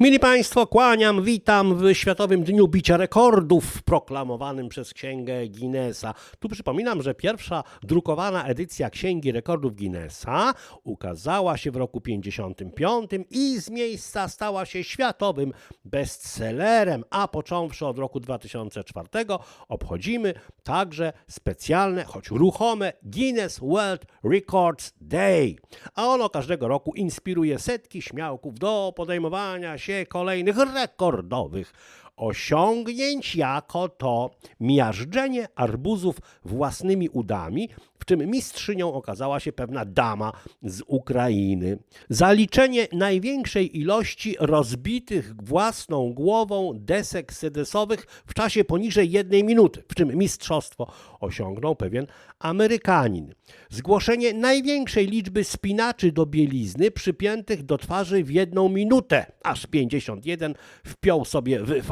Mili Państwo, kłaniam, witam w Światowym Dniu Bicia Rekordów proklamowanym przez Księgę Guinnessa. Tu przypominam, że pierwsza drukowana edycja Księgi Rekordów Guinnessa ukazała się w roku 55 i z miejsca stała się światowym bestsellerem, a począwszy od roku 2004 obchodzimy także specjalne, choć ruchome Guinness World Records Day. A ono każdego roku inspiruje setki śmiałków do podejmowania się kolejnych rekordowych osiągnięć, jako to miażdżenie arbuzów własnymi udami, w czym mistrzynią okazała się pewna dama z Ukrainy. Zaliczenie największej ilości rozbitych własną głową desek sedesowych w czasie poniżej jednej minuty, w czym mistrzostwo osiągnął pewien Amerykanin. Zgłoszenie największej liczby spinaczy do bielizny przypiętych do twarzy w jedną minutę, aż 51 wpiął sobie w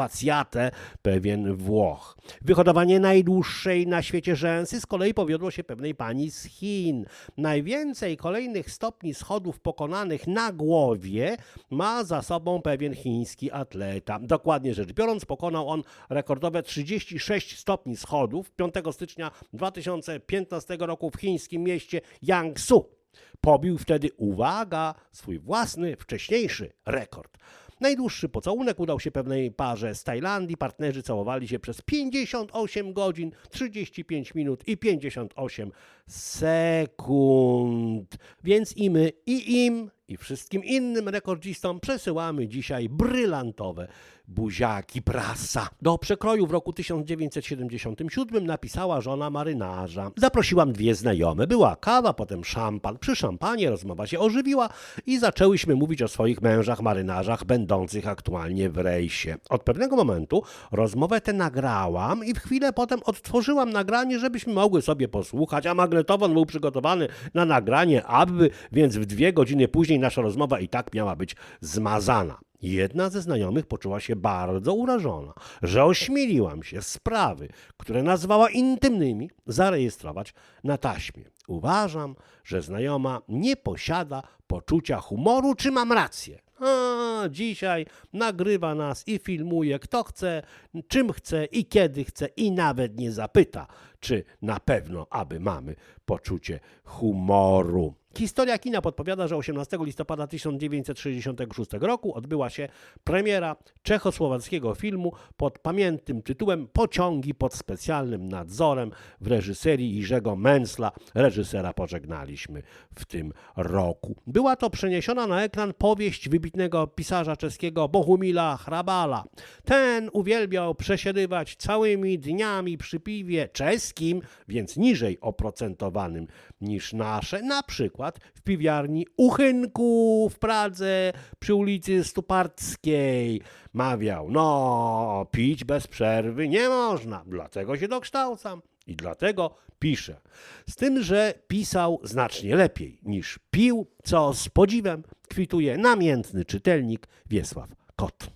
pewien Włoch. Wyhodowanie najdłuższej na świecie rzęsy z kolei powiodło się pewnej pani z Chin. Najwięcej kolejnych stopni schodów pokonanych na głowie ma za sobą pewien chiński atleta. Dokładnie rzecz biorąc, pokonał on rekordowe 36 stopni schodów 5 stycznia 2015 roku w chińskim mieście Jiangsu. Pobił wtedy, uwaga, swój własny, wcześniejszy rekord. Najdłuższy pocałunek udał się pewnej parze z Tajlandii. Partnerzy całowali się przez 58 godzin, 35 minut i 58 sekund. Więc i my, i im, i wszystkim innym rekordzistom przesyłamy dzisiaj brylantowe buziaki prasa. Do przekroju w roku 1977 napisała żona marynarza. Zaprosiłam dwie znajome. Była kawa, potem szampan. Przy szampanie rozmowa się ożywiła i zaczęłyśmy mówić o swoich mężach marynarzach, będących aktualnie w rejsie. Od pewnego momentu rozmowę tę nagrałam i w chwilę potem odtworzyłam nagranie, żebyśmy mogły sobie posłuchać, a magnetofon był przygotowany na nagranie aby, więc w dwie godziny później nasza rozmowa i tak miała być zmazana. Jedna ze znajomych poczuła się bardzo urażona, że ośmieliłam się sprawy, które nazwała intymnymi, zarejestrować na taśmie. Uważam, że znajoma nie posiada poczucia humoru, czy mam rację. A, dzisiaj nagrywa nas i filmuje kto chce, czym chce i kiedy chce i nawet nie zapyta, czy na pewno, aby mamy poczucie humoru. Historia kina podpowiada, że 18 listopada 1966 roku odbyła się premiera czechosłowackiego filmu pod pamiętnym tytułem Pociągi pod specjalnym nadzorem w reżyserii Jerzego Mensla. Reżysera pożegnaliśmy w tym roku. Była to przeniesiona na ekran powieść wybitnego pisarza czeskiego Bohumila Hrabala. Ten uwielbiał przesiedywać całymi dniami przy piwie czeskim, więc niżej oprocentowanym niż nasze, na przykład w piwiarni Uchynku w Pradze przy ulicy Stuparckiej. Mawiał, no, pić bez przerwy nie można, dlatego się dokształcam i dlatego piszę. Z tym, że pisał znacznie lepiej niż pił, co z podziwem kwituje namiętny czytelnik Wiesław Kot.